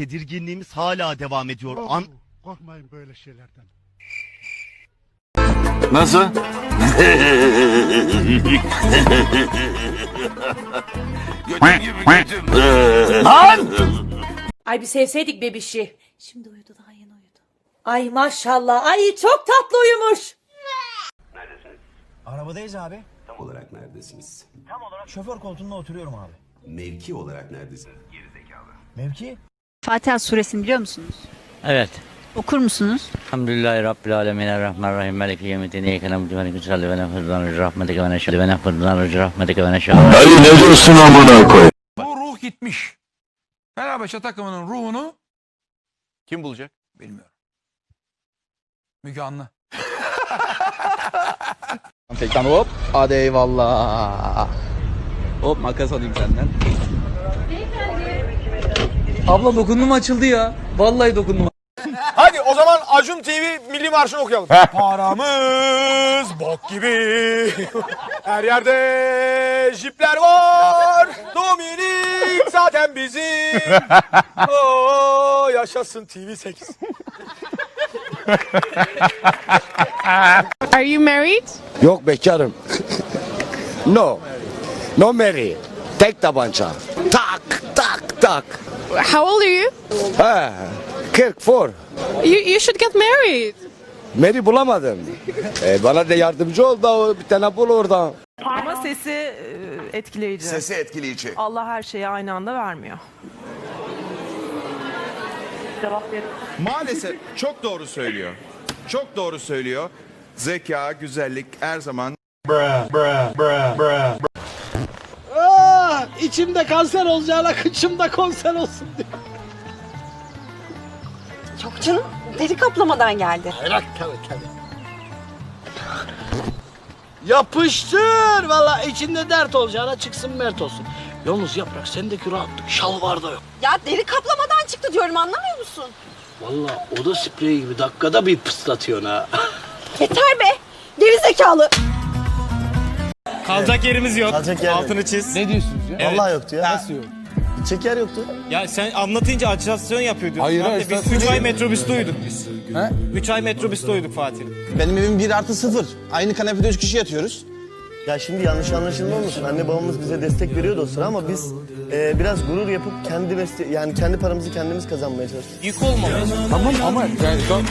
tedirginliğimiz hala devam ediyor. An Korkmayın böyle şeylerden. Nasıl? götüm gibi götüm. Lan! Ay bir sevseydik bebişi. Şimdi uyudu daha yeni uyudu. Ay maşallah. Ay çok tatlı uyumuş. Arabadayız abi. olarak neredesiniz? Şoför koltuğunda oturuyorum abi. Mevki olarak neredesiniz? Mevki? Fatiha suresini biliyor musunuz? Evet. Okur musunuz? Elhamdülillahi Rabbil alemin. Errahmanirrahim. Maliki yevmiddin. İyyâke na'budu ve nestaîn. Ve nefrdan rücü rahmetike ve neşâ. Ve nefrdan rücü rahmetike ve neşâ. Bu ruh gitmiş. Fenerbahçe takımının ruhunu Kim bulacak? bilmiyorum. Müge Anlı. Tekten hop. Hadi eyvallah. Hop makas alayım senden. Abla dokundum açıldı ya. Vallahi dokundum. Hadi o zaman Acun TV Milli Marşı'nı okuyalım. Paramız bok gibi. Her yerde jipler var. Dominik zaten bizim. Oo, yaşasın TV8. Are you married? Yok bekarım. no. No Mary. Tek tabanca. Tak tak tak. How old are you? He. 44. You, you should get married. Mary bulamadım. E, bana da yardımcı ol da o bir tane bul orada. Ama sesi e, etkileyici. Sesi etkileyici. Allah her şeyi aynı anda vermiyor. Maalesef çok doğru söylüyor. Çok doğru söylüyor. Zeka, güzellik her zaman Ah, içimde kanser olacağına kıçımda konser olsun diye. Çok canım. Deri kaplamadan geldi. Bırak tabii tabii. Yapıştır valla içinde dert olacağına çıksın mert olsun. Yalnız yaprak sendeki rahatlık şalvarda yok. Ya deri kaplamadan çıktı diyorum anlamıyor musun? Valla oda spreyi gibi dakikada bir pıslatıyorsun ha. Yeter be. Geri zekalı. Kalacak yerimiz yok. Kalacak yer Altını çiz. Ne diyorsunuz ya? vallahi yoktu ya. Nasıl yok? Gidecek yer yoktu. Ya sen anlatınca acitasyon yapıyor diyorsun. Hayır, Lan hayır, Biz sen- 3 ay metrobüste uyuduk biz. He? 3 ay metrobüste uyuduk Fatih. Benim evim 1 artı 0. Aynı kanepede 3 kişi yatıyoruz. Ya şimdi yanlış anlaşılma olmasın. Anne babamız bize destek veriyordu o sıra ama biz e, biraz gurur yapıp kendi mesle yani kendi paramızı kendimiz kazanmaya çalıştık. Yük olmamış. Tamam ama yani an çok